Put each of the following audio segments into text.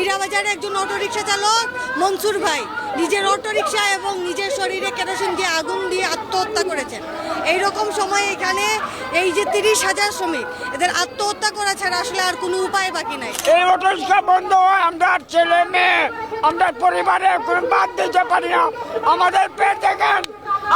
মীরাবাজারে একজন অটোরিকশা চালক, মনসুর ভাই। নিজের অটোরিকশা এবং নিজের শরীরে কেরোসিন দিয়ে আগুন দিয়ে আত্মহত্যা করেছেন। এই রকম সময় এখানে এই যে তিরিশ হাজার শ্রমিক, এদের আত্মহত্যা করা ছাড়া আসলে আর কোনো উপায় বাকি নাই। এই অটোরিক্সা বন্ধ হয়, আমরা ছেলে মেয়ে, আমরা পরিবারে বাদ দিতে পারি না। আমাদের পেট দেখেন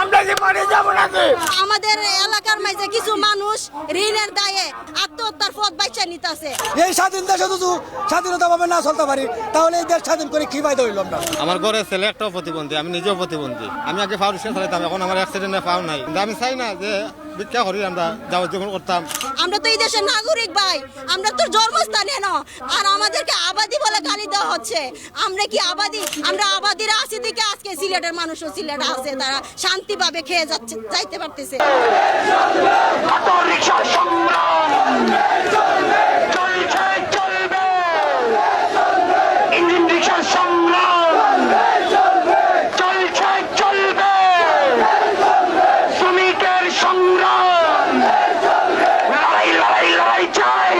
আমরা কি মরে যাব নাকি? আমাদের এলাকার মাঝে কিছু মানুষ ঋণের দায়ে আত্মহত্যার পথ বাইচা নিতেছে। এই স্বাধীন দেশে যদি স্বাধীনতা ভাবে না চলতে পারি তাহলে এই দেশ স্বাধীন করে কি ফায়দা হইল আমরা? আমার ঘরে ছেলে একটাও প্রতিবন্ধী আমি নিজেও প্রতিবন্ধী। আমি আগে ফাউল রিক্সা চালাতাম এখন আমার অ্যাক্সিডেন্টে পাও নাই। কিন্তু আমি চাই না যে ভিক্ষা করি আমরা যাওয়া যখন করতাম। আমরা তো এই দেশের নাগরিক ভাই আমরা তো জন্মস্থানে না। আর আমাদেরকে আবাদি হচ্ছে। আমরা কি আবাদি? আমরা আবাদিরা আছি দিকে আজকে সিলেটের মানুষও সিলেটে আছে, তারা শান্তিভাবে খেয়ে যাচ্ছে, যাইতে পারতেছে। সংগ্রাম চলছে চলবে ইঞ্জিন রিক্সার সংগ্রাম চলছে চলবে শ্রমিকের সংগ্রাম লড়াই লড়াই লড়াই চাই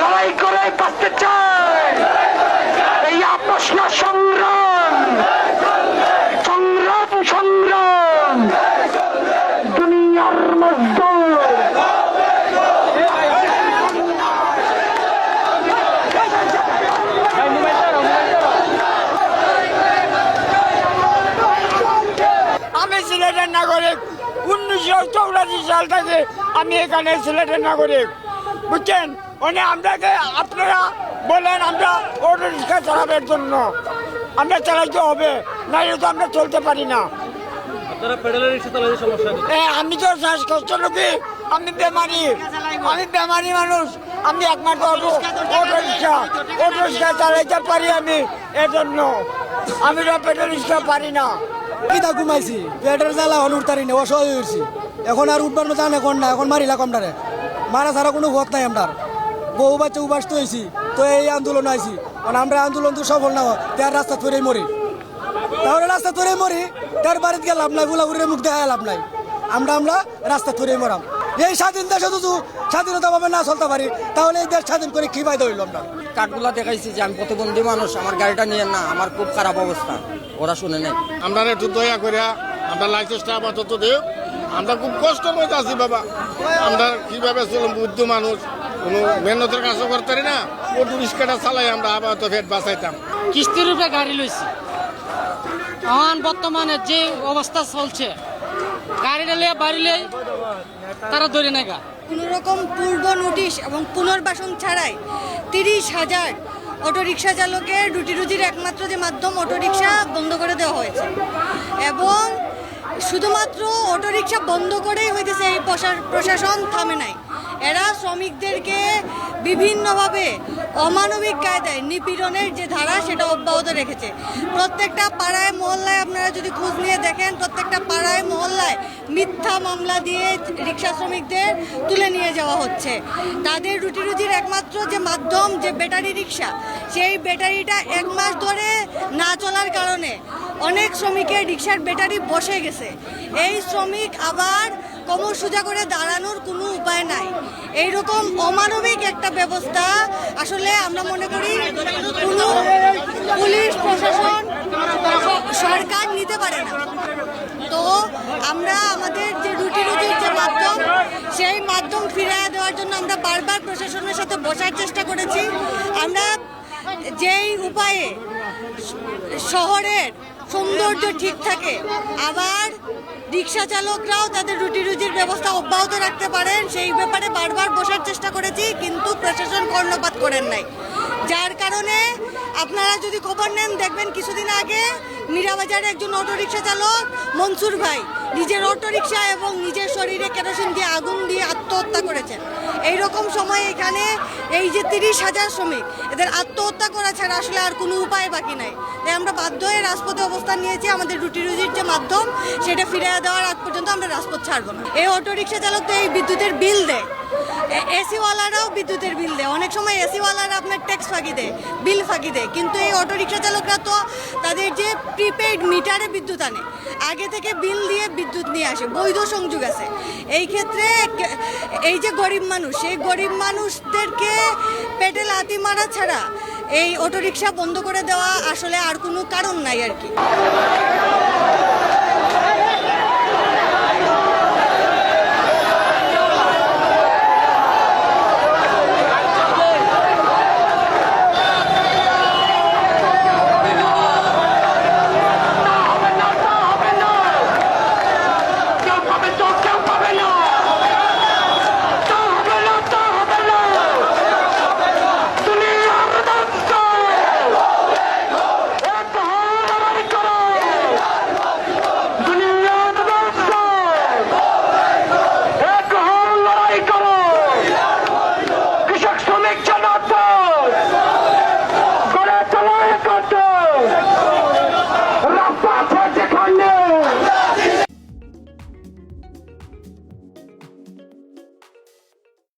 লড়াই করে বাঁচতে চাই এই প্রশ্ন সংগ্রাম সংগ্রাম সংগ্রাম দুনিয়ার মজদুর আমি সিলেটের নাগরিক উনিশশো চৌরাশি সাল থেকে আমি এখানে সিলেটের নাগরিক বুঝছেন? মানে আপনাকে আপনারা বলেন আমরা অটো রিক্সা চালাবের জন্য। আমরা চালাইতে হবে না তো আমরা চলতে পারি না। আমি তো শ্বাসকষ্ট রোগী আমি বেমারি আমি বেমারি মানুষ আমি একমাত্র auto auto rickshaw auto rickshaw চালাইতে পারি আমি এজন্য। আমি তো পেট্রোল রিক্সা পারি না। কিতা ঘুমাইছি, পেটের জ্বালা হল, উঠতারি না, অসহায় হয়েছি এখন আর উঠবার জান এখন না এখন মারিলা কমটারে মারা ছাড়া কোনো ঘর নাই আমরা বহু বাচ্চা উবাস তো হয়েছি, তো এই আন্দোলন আইছি। মানে আমরা আন্দোলন তো সফল না হয়, তার রাস্তা ধরেই মরি। তাহলে রাস্তা ধরেই মরি, তার বাড়িতে গিয়ে লাভ নাই উড়ে মুখ দেখা লাভ নাই। আমরা আমরা রাস্তা ধরেই মরাম। এই স্বাধীন দেশে যদি স্বাধীনতা ভাবে না চলতে পারি তাহলে এই দেশ স্বাধীন করে কি ফায়দা হইল আমরা? কার্ডগুলো দেখাইছি যে আমি প্রতিবন্ধী মানুষ আমার গাড়িটা নিয়ে না আমার খুব খারাপ অবস্থা। ওরা শুনে নেই। আমরা একটু দয়া করে আমরা লাইসেন্সটা আপাতত দেব আমরা খুব কষ্ট মধ্যে আছি বাবা। আমরা কীভাবে চলুন বুদ্ধ মানুষ কোনো মেহনতের কাজও করতে পারি না। অটো রিক্সাটা চালাই আমরা আপাতত ফেট বাঁচাইতাম। কিস্তির রূপে গাড়ি লইছি। এখন বর্তমানে যে অবস্থা চলছে গাড়িটা লিয়ে বাড়িলে তারা ধরে নেগা কোনো রকম পূর্ব নোটিশ এবং পুনর্বাসন ছাড়াই তিরিশ হাজার অটোরিকশা চালকের রুটি রুজির একমাত্র যে মাধ্যম অটোরিকশা বন্ধ করে দেওয়া হয়েছে। এবং শুধুমাত্র অটোরিকশা বন্ধ করেই হইতেছে এই প্রশা- প্রশাসন থামে নাই। এরা শ্রমিকদেরকে বিভিন্নভাবে অমানবিক কায়দায় নিপীড়নের যে ধারা সেটা অব্যাহত রেখেছে। প্রত্যেকটা পাড়ায় মহল্লায় আপনারা যদি খোঁজ নিয়ে দেখেন, প্রত্যেকটা পাড়ায় মহল্লায় মিথ্যা মামলা দিয়ে রিক্সা শ্রমিকদের তুলে নিয়ে যাওয়া হচ্ছে। তাদের রুটি রুজির একমাত্র যে মাধ্যম, যে ব্যাটারি রিক্সা সেই ব্যাটারিটা এক মাস ধরে না চলার কারণে অনেক শ্রমিকের রিক্সার ব্যাটারি বসে গেছে। এই শ্রমিক আবার কোমর সোজা করে দাঁড়ানোর কোনো উপায় নাই। এইরকম অমানবিক একটা ব্যবস্থা আসলে আমরা মনে করি কোনো পুলিশ, প্রশাসন, সরকার নিতে পারে না। তো আমরা আমাদের যে রুটি রুটির যে মাধ্যম, সেই মাধ্যম ফিরিয়ে দেওয়ার জন্য আমরা বারবার প্রশাসনের সাথে বসার চেষ্টা করেছি। আমরা যেই উপায়ে শহরের সৌন্দর্য ঠিক থাকে, আবার রিক্সা চালকরাও তাদের রুটি রুজির ব্যবস্থা অব্যাহত রাখতে পারেন। সেই ব্যাপারে বারবার বসার চেষ্টা করেছি, কিন্তু প্রশাসন কর্ণপাত করেন নাই। যার কারণে আপনারা যদি খবর নেন, দেখবেন কিছুদিন আগে মীরাবাজারে একজন অটোরিকশা চালক মনসুর ভাই নিজের অটোরিকশা এবং নিজের শরীরে কেরোসিন দিয়ে আগুন দিয়ে আত্মহত্যা করেছেন। এই রকম সময় এখানে এই যে তিরিশ হাজার শ্রমিক, এদের আত্মহত্যা করা ছাড়া আসলে আর কোনো উপায় বাকি নাই। তাই আমরা বাধ্য হয়ে রাজপথে অবস্থান নিয়েছি, আমাদের রুটি রুজির যে মাধ্যম, সেটা ফিরিয়ে দেওয়ার আগ পর্যন্ত আমরা রাজপথ ছাড়বো না। এই অটোরিকশা চালক তো এই বিদ্যুতের বিল দেয়। এসিওয়ালারাও বিদ্যুতের বিল দেয়। অনেক সময় এসিওয়ালারা আপনার ট্যাক্স ফাঁকি দেয় বিল ফাঁকি দেয়। কিন্তু এই অটোরিকশা চালকরা তো তাদের যে প্রিপেইড মিটারে বিদ্যুৎ আনে, আগে থেকে বিল দিয়ে বিদ্যুৎ নিয়ে আসে, বৈধ সংযোগ আছে। এই ক্ষেত্রে এই যে গরিব মানুষ, সেই গরিব মানুষদেরকে পেটে লাথি মারা ছাড়া এই অটোরিকশা বন্ধ করে দেওয়া আসলে আর কোনো কারণ নাই আর কি।